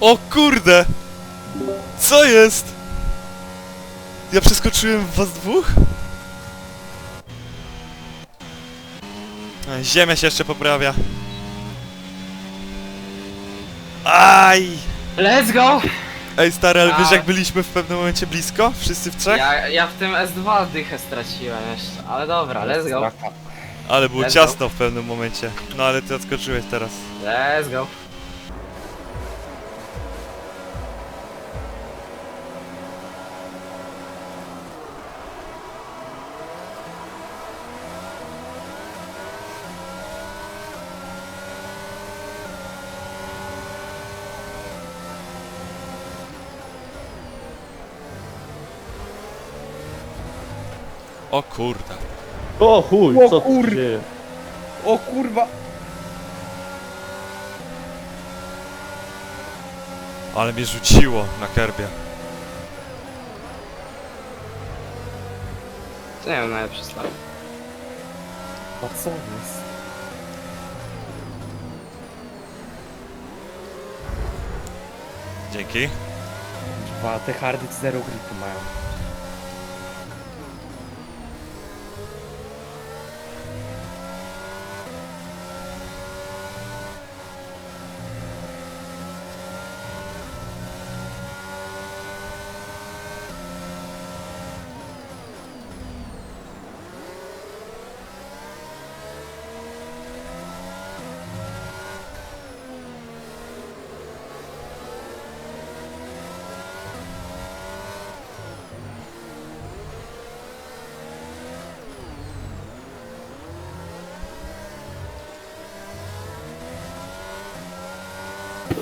O kurde! Co jest? Ja przeskoczyłem w was dwóch? Ziemia się jeszcze poprawia. Aj! Let's go! Ej stary, ale wiesz A. jak byliśmy w pewnym momencie blisko? Wszyscy w trzech? Ja, ja w tym S2 dychę straciłem jeszcze, ale dobra, let's go. Ale było Let's go. ciasno w pewnym momencie. No ale ty odskoczyłeś teraz. Let's go. O kurde. O chuj, O co tu kur- się dzieje? O kurwa! Ale mnie rzuciło na kerbie. To nie wiem, najlepszy start. A co jest? Dzięki. Dwa, te hardy zero gripu mają.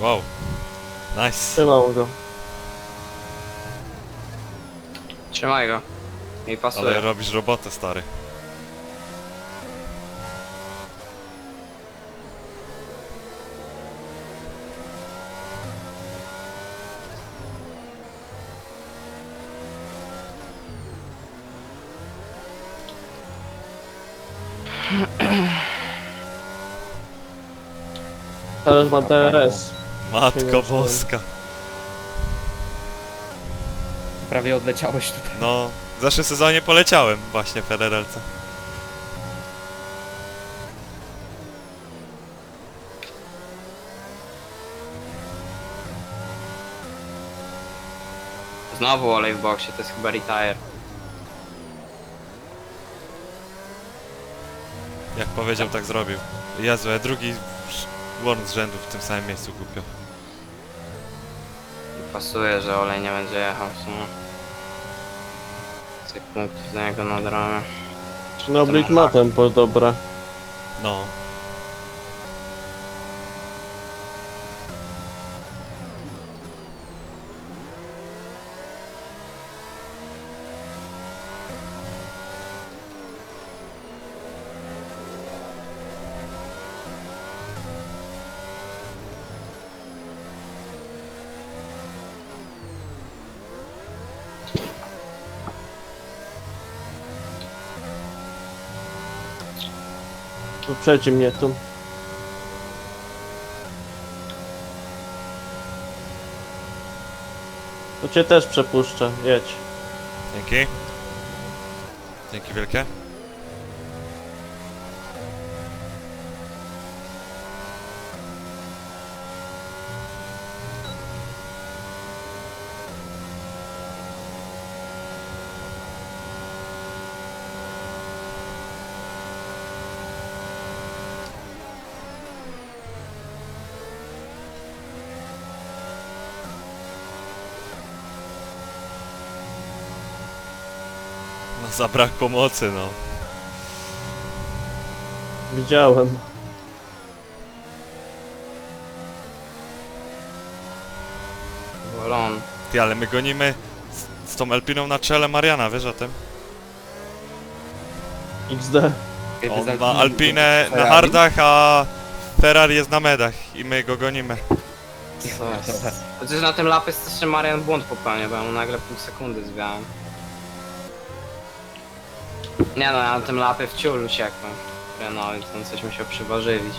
Wow. Nice. Trzymam go. Trzymaj go. Mi pasuje. Ale robisz robotę stary. Teraz ma DRS. Matko boska. Prawie odleciałeś tutaj. No, w zeszłym sezonie poleciałem właśnie w. Znowu olej w boksie, to jest chyba retire. Jak powiedział, tak zrobił. Jezu, ja drugi warn z rzędu w tym samym miejscu głupio. Pasuje, że olej nie będzie jechał w sumie. Cyk punktów do niego na dramę. Czy Noblik ma tempo dobre. No. Uprzedzi mnie tu. To cię też przepuszczę, jedź. Dzięki. Dzięki wielkie. No zabrakło mocy, no. Widziałem. pierdolony. Ty, ale my gonimy z, z tą Elpiną na czele Mariana, wiesz o tym? XD. Kiedy On za- ma Alpinę na Ferrari? hardach, a Ferrari jest na medach i my go gonimy. Co jest? Chociaż na tym lapie też jeszcze Marian błąd popełnił, bo ja mu nagle pół sekundy zwiałem. Nie no, ja na tym lapie w ciul uciekłem. No i to coś musiał przyważywić.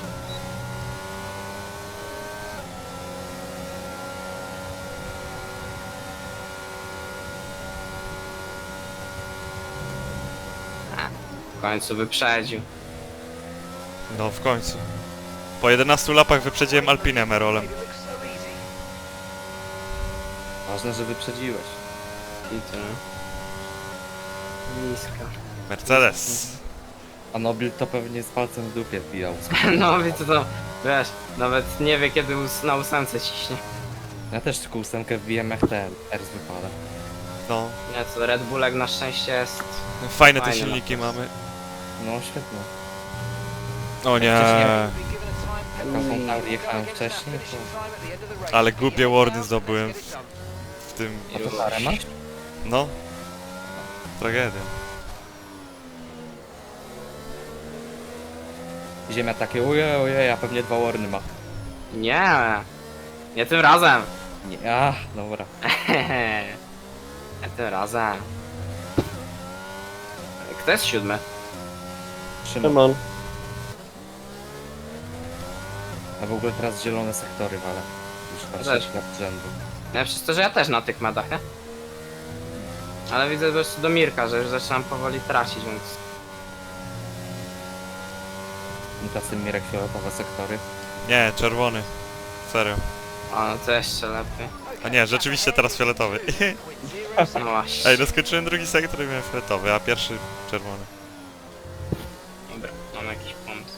W końcu wyprzedził. No w końcu. Po 11 lapach wyprzedziłem Alpinę Merolem. Ważne, że wyprzedziłeś. I to. Niska. Mercedes. A Nobil to pewnie z palcem w dupie wbijał. No widzę to, wiesz, nawet nie wie kiedy ós- na ósemce ciśnie. Ja też tylko ósemkę wbiłem jak ten Ers wypada. No, Nie, to Red Bullek na szczęście jest... fajne te Fajne silniki mamy. No świetnie. O nie, Tauri jechałem wcześniej, to... ale głupie wardy zdobyłem w, w tym... A to parę masz? No. Tragedia. Ziemia takie ojej, ojej, a pewnie dwa warny ma. Nie, nie tym razem. Nie, a, dobra. nie tym razem. Kto jest siódmy? Szymon. Szymon. A w ogóle teraz zielone sektory wale. Już chyba Też. 6 lat z rzędu. Ja przez to, że ja też na tych medach, nie? Ale widzę też do Mirka, że już zaczynam powoli tracić, więc... Tymczasem Mirek fioletowe sektory. Nie, czerwony. Serio. O, no to jeszcze lepiej. A nie, rzeczywiście teraz fioletowy. No właśnie. Ej, no skończyłem drugi sektor i miałem fioletowy, a pierwszy czerwony. Dobra, mam jakiś pomysł.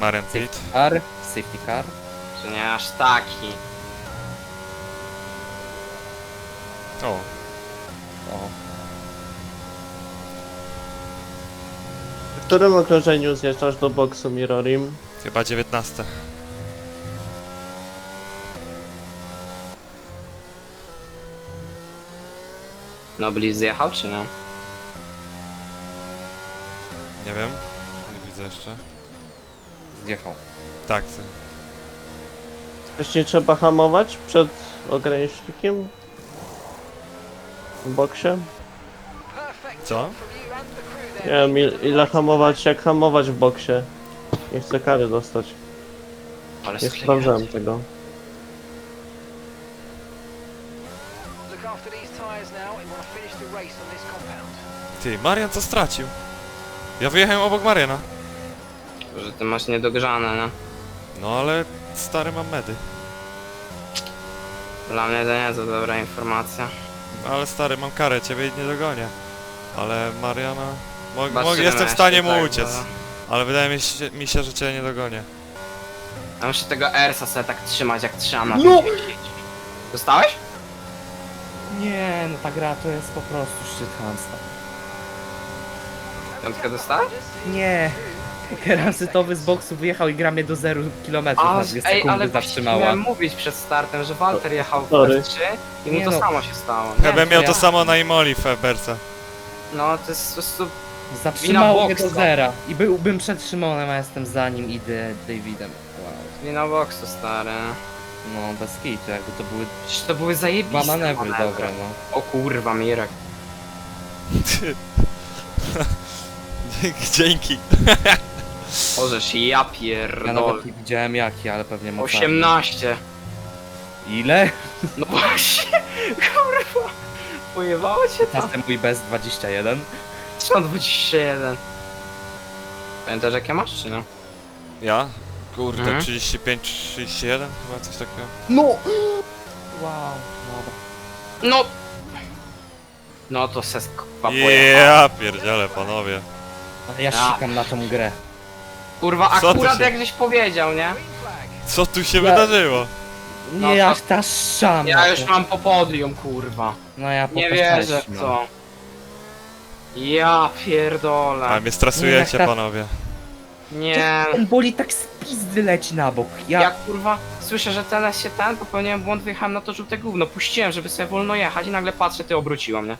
Marian Pit. Car, safety car. Że nie aż taki. O, którym okrążeniu zjeżdżasz do boksu Mirorim? chyba 19. No Blitz zjechał czy nie? Nie wiem. Nie widzę jeszcze. zjechał. Tak, ty. Wcześniej trzeba hamować przed ogranicznikiem? W boksie? Co? Nie wiem il- ile hamować, jak hamować w boksie. Nie chcę kary dostać. Ale Nie sklejać. sprawdzałem tego. Look after these tyres now and want to finish the race on this compound. Ty, Marian co stracił? Ja wyjechałem obok Mariana. Że ty masz niedogrzane, nie? No ale stary mam medy. Dla mnie to nie to dobra informacja. No ale stary, mam karę, ciebie nie dogonię. Ale Mariana... Mo Chyba mo jestem w 17, stanie mu tak, uciec. bo- Ale wydaje mi się, mi się, że cię nie dogonię. Ja muszę tego Ersa sobie tak trzymać, jak trzymam na No! tym Dostałeś? Nie, no ta gra to jest po prostu szczyt hamstwa. Piątkę dostałeś? Nie. Keransytowy z boksu wyjechał i gra mnie do 0 km na A, 2 ej, sekundy ale właśnie zatrzymała. miałem mówić przed startem, że Walter jechał w Sorry. F3 i mu Nie to no. samo się stało. Chyba to miał ja- to samo na Imoli w Eberce. No, to jest po prostu... Zatrzymało mnie do zera. I byłbym przed Szymonem, a jestem za nim i D- Davidem. Wow. Wina boksu, stary. No bez kitu, jakby to były Przecież to były zajebiste dwa manewry dobre, no. O kurwa, Mirek. Dzięki. Ożeż ja Ja pierdolę. nawet nie widziałem jaki, ale pewnie mocno. 18. Ile? No właśnie, kurwa. Pojebało cię to? Czasem mój bez 21. Trzeba 21. Pamiętasz jakie masz, czy nie? Ja? Kurde, Mhm. 35, 31? Chyba coś takiego. No! Wow, dobra. No! No to se pojechał. Ja pierdziele, panowie. Ale ja Ja. sikam na tą grę. Kurwa, Co ty akurat się- jak żeś powiedział, nie? Co tu się Ja- wydarzyło? No Nie, to- aż ta szama. Ja już mam po podium, kurwa. No ja po Nie wierzę w mam. to. Ja pierdolę. A mnie Nie, stresujecie, jak ta- panowie. Nie. Ten boli tak z pizdy leci na bok. Ja, Ja kurwa słyszę, że teraz się ten, popełniłem błąd, wyjechałem na to żółte gówno, puściłem, żeby sobie wolno jechać i nagle patrzę, ty obróciło mnie.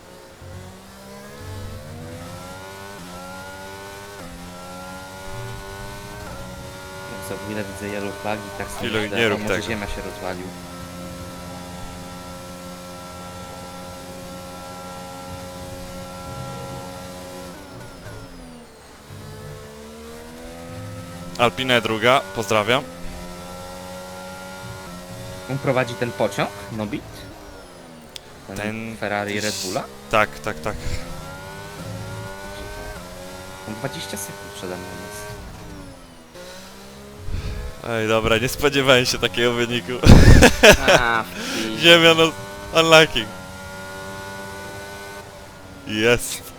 co chwilę widzę yellow flag i tak sobie Chwilę, myślę, nie rób może tego. ziemia się rozwalił. Alpine druga, pozdrawiam. On prowadzi ten pociąg, Nobit? Ten, Ten- Ferrari Red Bulla? Tak, tak, tak. On 20 sekund przede mną jest. Ej, dobra, nie spodziewałem się takiego wyniku. A. Ziemia no... Unlucky. Jest.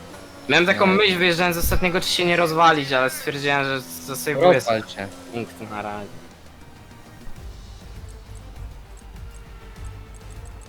Miałem taką No. myśl, wyjeżdżając z ostatniego, czy się nie rozwalić, ale stwierdziłem, że zasejwuję Rozwal cię. punkt na razie.